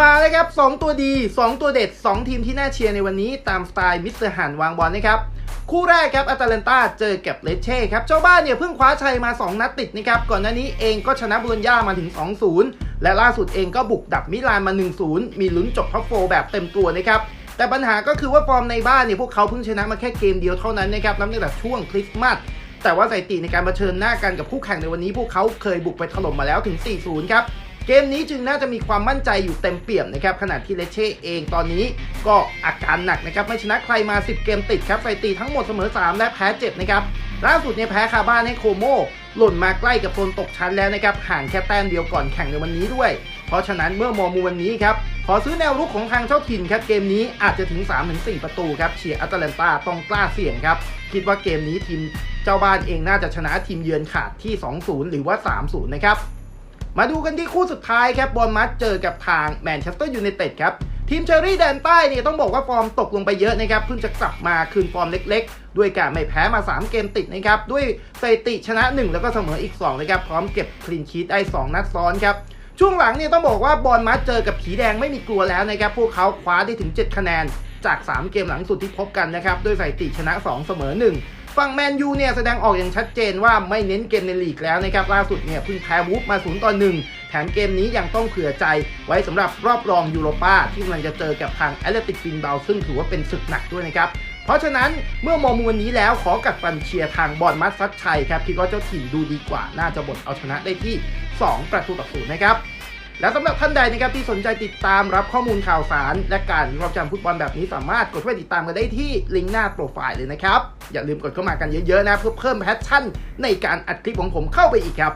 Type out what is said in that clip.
มาเลยครับ 2 ตัวดี 2 ตัวเด็ด 2 ทีมที่น่าเชียร์ในวันนี้ตามสไตล์มิสเตอร์หันวางบอลนะครับ คู่แรกครับอาตาเลนตาเจอกับเลเช่ครับเจ้าบ้านเนี่ยเพิ่งคว้าชัยมา 2 นัดติดนะครับ ก่อนหน้านี้เองก็ชนะบุรญญามาถึง 2-0 และล่าสุดเองก็บุกดับมิลานมา 1-0 มีลุ้นจบท็อปโฟแบบเต็มตัวนะครับแต่ปัญหาก็คือว่าฟอร์มในบ้านเนี่ยพวกเขาเพิ่งชนะมาแค่เกมเดียวเท่านั้นนะครับนับตั้งแต่ช่วงคริสต์มาสแต่ว่าสถิติในการเผชิญหน้ากันกับคู่แข่งในวันนี้ พวกเขาเคยบุกไปถล่มมาแล้วถึง 4-0 ครับ เกมนี้จึงน่าจะมีความมั่นใจอยู่เต็มเปี่ยมนะครับขณะที่เลเช่เองตอนนี้ก็อาการหนักนะครับไม่ชนะใครมา 10 เกมติดครับสถิติทั้งหมดเสมอ 3 และแพ้7นะครับล่าสุดเนี่ยแพ้คาบ้านให้โคโมหล่นมาใกล้กับโซนตกชั้นแล้วนะครับห่างแค่แต้มเดียวก่อนแข่งในวันนี้ด้วย เพราะฉะนั้นเมื่อมองมุมวันนี้ครับขอซื้อแนวรุกของทางเจ้าถิ่นครับเกมนี้อาจจะถึง 3-4 ประตูครับเชียร์อัตแลนตาต้องกล้าเสี่ยงครับคิดว่าเกมนี้ทีมเจ้าบ้านเองน่าจะชนะทีมเยือนขาดที่ 2-0 หรือว่า 3-0 นะครับ มาดูกันที่คู่สุดท้ายครับบอลมัดเจอกับทางแมนเชสเตอร์ยูไนเต็ดครับทีมเชอรี่แดนใต้เนี่ยต้องบอกว่าฟอร์มตกลงไปเยอะนะครับเพิ่งจะกลับมาคืนฟอร์มเล็กๆ ด้วยการไม่แพ้มา 3 เกมติดนะครับด้วยสถิติชนะ 1 แล้วก็เสมออีก2นะครับพร้อมเก็บคลีนชีตได้2นัดซ้อนครับช่วงหลังเนี่ยต้องบอกว่าบอลมัดเจอกับผีแดงไม่มีกลัวแล้วนะครับพวกเขาคว้าได้ถึง 7 คะแนนจาก 3 เกมหลังสุดที่พบกันนะครับด้วยสถิติชนะ 2 เสมอ 1 ฝั่งแมนยูเนี่ยแสดงออกอย่างชัดเจนว่าไม่เน้นเกมในลีกแล้วนะครับล่าสุดเนี่ยเพิ่งแพ้วูฟมา0ต่อ1แถมเกมนี้ยังต้องเผื่อใจไว้สำหรับรอบรองยูโรปาที่กำลังจะเจอกับทางแอตเลติกบินเบาซึ่งถือว่าเป็นศึกหนักด้วยนะครับเพราะฉะนั้นเมื่อมองมุมวันนี้แล้วขอกัดฟันเชียร์ทางบอลมัดซัดชัยครับคิดว่าเจ้าถิ่นดูดีกว่าน่าจะบดเอาชนะได้ที่ 2 ประตูต่อศูนย์นะครับ และสำหรับท่านใดนะครับที่สนใจติดตามรับข้อมูลข่าวสาร และการรับชมฟุตบอลแบบนี้สามารถกดเข้าไปติดตามกันได้ที่ลิงก์หน้าโปรไฟล์เลยนะครับ อย่าลืมกดเข้ามากันเยอะๆนะเพื่อเพิ่มแพชชั่นในการอัดคลิปของผมเข้าไปอีกครับ